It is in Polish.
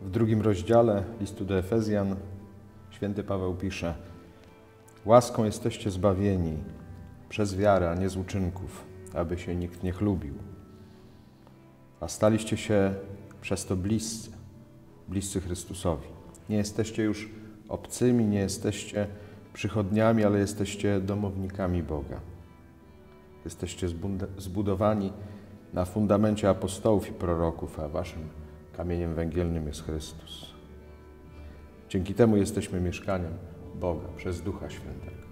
W drugim rozdziale listu do Efezjan święty Paweł pisze: Łaską jesteście zbawieni przez wiarę, a nie z uczynków, aby się nikt nie chlubił. A staliście się przez to bliscy, bliscy Chrystusowi. Nie jesteście już obcymi, nie jesteście przychodniami, ale jesteście domownikami Boga. Jesteście zbudowani na fundamencie apostołów i proroków, a waszym kamieniem węgielnym jest Chrystus. Dzięki temu jesteśmy mieszkaniem Boga przez Ducha Świętego.